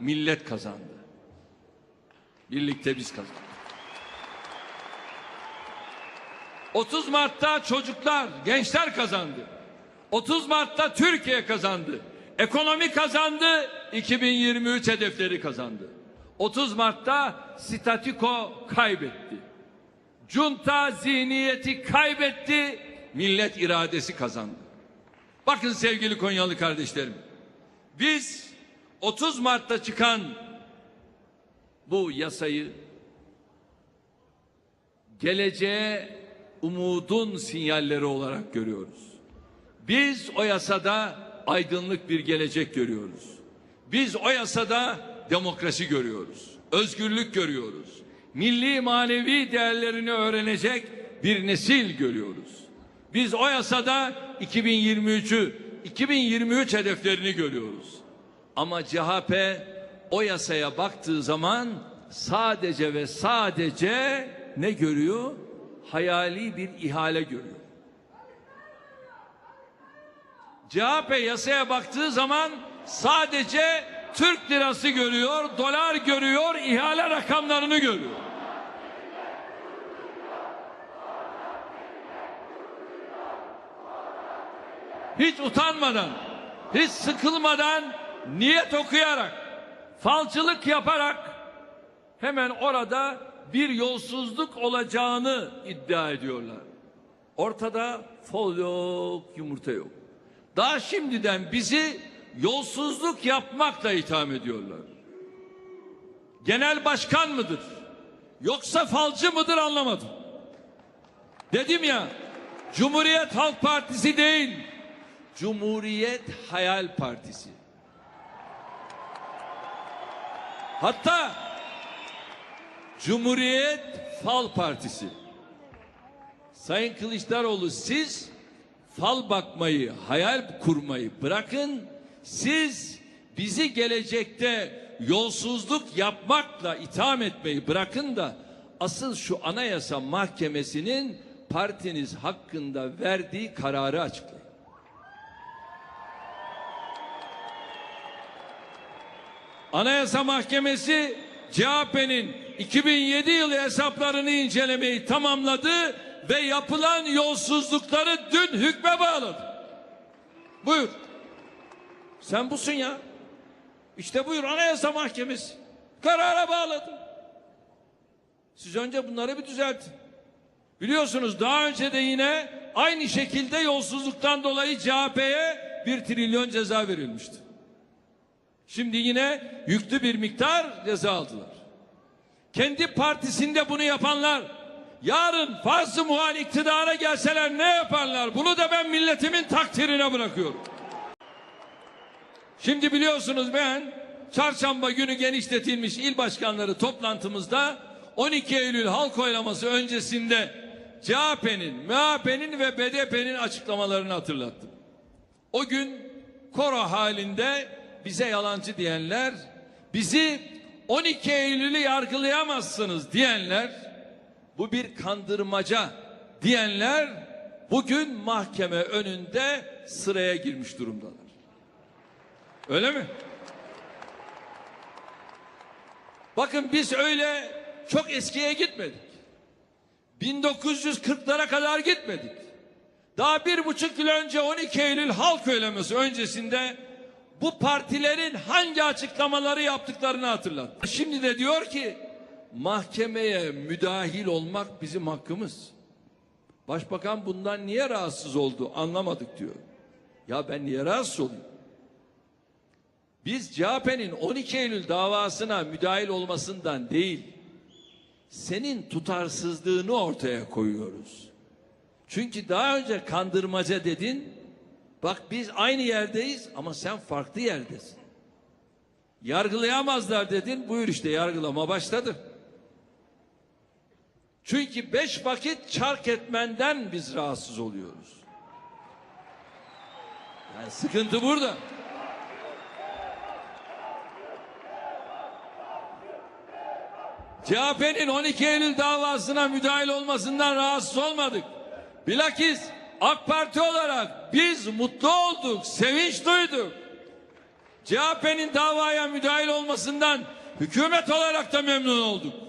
millet kazandı. Birlikte biz kazandık. 30 Mart'ta çocuklar, gençler kazandı. 30 Mart'ta Türkiye kazandı. Ekonomi kazandı, 2023 hedefleri kazandı. 30 Mart'ta statiko kaybetti. Junta zihniyeti kaybetti, millet iradesi kazandı. Bakın sevgili Konyalı kardeşlerim. Biz 30 Mart'ta çıkan bu yasayı geleceğe umudun sinyalleri olarak görüyoruz. Biz o yasada aydınlık bir gelecek görüyoruz. Biz o yasada demokrasi görüyoruz. Özgürlük görüyoruz. Milli manevi değerlerini öğrenecek bir nesil görüyoruz. Biz o yasada 2023'ü 2023 hedeflerini görüyoruz. Ama CHP o yasaya baktığı zaman sadece ve sadece ne görüyor? Hayali bir ihale görüyor. CHP yasaya baktığı zaman sadece Türk lirası görüyor, dolar görüyor, ihale rakamlarını görüyor. Hiç utanmadan, hiç sıkılmadan, niyet okuyarak, falcılık yaparak hemen orada bir yolsuzluk olacağını iddia ediyorlar. Ortada fol yok, yumurta yok. Daha şimdiden bizi yolsuzluk yapmakla itham ediyorlar. Genel başkan mıdır? Yoksa falcı mıdır anlamadım. Dedim ya, Cumhuriyet Halk Partisi değil, Cumhuriyet Hayal Partisi. Hatta Cumhuriyet Fal Partisi. Sayın Kılıçdaroğlu siz fal bakmayı, hayal kurmayı bırakın. Siz bizi gelecekte yolsuzluk yapmakla itham etmeyi bırakın da asıl şu anayasa mahkemesinin partiniz hakkında verdiği kararı açıklayın. Anayasa Mahkemesi CHP'nin 2007 yılı hesaplarını incelemeyi tamamladı ve yapılan yolsuzlukları dün hükme bağladı. Buyur. Sen busun ya. İşte buyur Anayasa Mahkemesi. Karara bağladı. Siz önce bunları bir düzeltin. Biliyorsunuz daha önce de yine aynı şekilde yolsuzluktan dolayı CHP'ye bir trilyon ceza verilmişti. Şimdi yine yüklü bir miktar ceza aldılar. Kendi partisinde bunu yapanlar yarın fazla muhal iktidara gelseler ne yaparlar? Bunu da ben milletimin takdirine bırakıyorum. Şimdi biliyorsunuz ben çarşamba günü genişletilmiş il başkanları toplantımızda 12 Eylül halk oylaması öncesinde CHP'nin, MHP'nin ve BDP'nin açıklamalarını hatırlattım. O gün koro halinde bize yalancı diyenler, bizi 12 Eylül'ü yargılayamazsınız diyenler, bu bir kandırmaca diyenler bugün mahkeme önünde sıraya girmiş durumdalar. Öyle mi? Bakın biz öyle çok eskiye gitmedik. 1940'lara kadar gitmedik. Daha bir buçuk yıl önce 12 Eylül halk oylaması öncesinde bu partilerin hangi açıklamaları yaptıklarını hatırlattı. Şimdi de diyor ki mahkemeye müdahil olmak bizim hakkımız. Başbakan bundan niye rahatsız oldu anlamadık diyor. Ya ben niye rahatsız olayım? Biz CHP'nin 12 Eylül davasına müdahil olmasından değil, senin tutarsızlığını ortaya koyuyoruz. Çünkü daha önce kandırmaca dedin, bak biz aynı yerdeyiz ama sen farklı yerdesin. Yargılayamazlar dedin, buyur işte yargılama başladı. Çünkü beş vakit çark etmenden biz rahatsız oluyoruz. Yani sıkıntı burada. CHP'nin 12 Eylül davasına müdahil olmasından rahatsız olmadık. Bilakis AK Parti olarak biz mutlu olduk, sevinç duyduk. CHP'nin davaya müdahil olmasından hükümet olarak da memnun olduk.